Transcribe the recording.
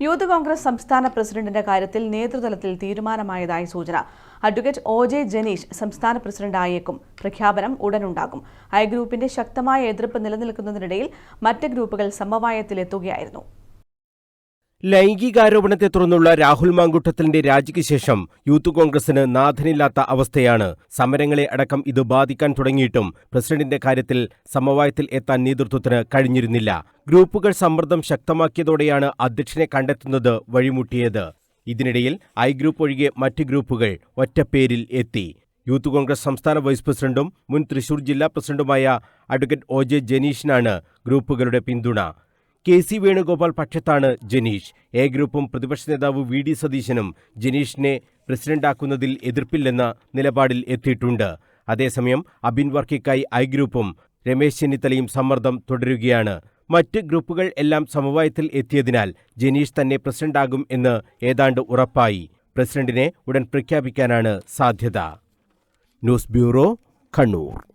Youth Congress സംസ്ഥാന പ്രസിഡന്റിന്റെ കാര്യത്തിൽ നേതൃതലത്തിൽ തീരുമാനമായതായി സൂചന. അഡ്വക്കേറ്റ് ഒ ജെ ജനീഷ് സംസ്ഥാന പ്രസിഡന്റായേക്കും പ്രഖ്യാപനം ഉടനുണ്ടാകും. ഐ ഗ്രൂപ്പിന്റെ ശക്തമായ എതിർപ്പ് നിലനിൽക്കുന്നതിനിടയിൽ മറ്റ് ഗ്രൂപ്പുകൾ സമവായത്തിലെത്തുകയായിരുന്നു. ലൈംഗികാരോപണത്തെ തുടർന്നുള്ള രാഹുൽ മാങ്കുട്ടത്തിന്റെ രാജിക്ക് ശേഷം യൂത്ത് കോൺഗ്രസിന് നാഥനില്ലാത്ത അവസ്ഥയാണ് സമരങ്ങളെ അടക്കം ഇത് ബാധിക്കാൻ തുടങ്ങിയിട്ടും. പ്രസിഡന്റിന്റെ കാര്യത്തിൽ സമവായത്തിൽ എത്താൻ നേതൃത്വത്തിന് കഴിഞ്ഞിരുന്നില്ല. ഗ്രൂപ്പുകൾ സമ്മർദ്ദം ശക്തമാക്കിയതോടെയാണ് അധ്യക്ഷനെ കണ്ടെത്തുന്നത് വഴിമുട്ടിയത്. ഇതിനിടയിൽ ഐ ഗ്രൂപ്പ് ഒഴികെ മറ്റ് ഗ്രൂപ്പുകൾ ഒറ്റപ്പേരിൽ എത്തി. യൂത്ത് കോൺഗ്രസ് സംസ്ഥാന വൈസ് പ്രസിഡന്റും മുൻ തൃശൂർ ജില്ലാ പ്രസിഡന്റുമായ അഡ്വക്കേറ്റ് ഒ ജെ ജനീഷിനാണ് ഗ്രൂപ്പുകളുടെ പിന്തുണ. കെ സി വേണുഗോപാൽ പക്ഷത്താണ് ജനീഷ്. എ ഗ്രൂപ്പും പ്രതിപക്ഷ നേതാവ് വി ഡി സതീശനും ജനീഷിനെ പ്രസിഡന്റാക്കുന്നതിൽ എതിർപ്പില്ലെന്ന നിലപാടിൽ എത്തിയിട്ടുണ്ട്. അതേസമയം അബിൻ വർക്കിക്കായി ഐ ഗ്രൂപ്പും രമേശ് ചെന്നിത്തലയും സമ്മർദ്ദം തുടരുകയാണ്. മറ്റ് ഗ്രൂപ്പുകൾ എല്ലാം സമവായത്തിൽ എത്തിയതിനാൽ ജനീഷ് തന്നെ പ്രസിഡന്റാകും എന്ന് ഏതാണ്ട് ഉറപ്പായി. പ്രസിഡന്റിനെ ഉടൻ പ്രഖ്യാപിക്കാനാണ് സാധ്യത. News bureau Kannur.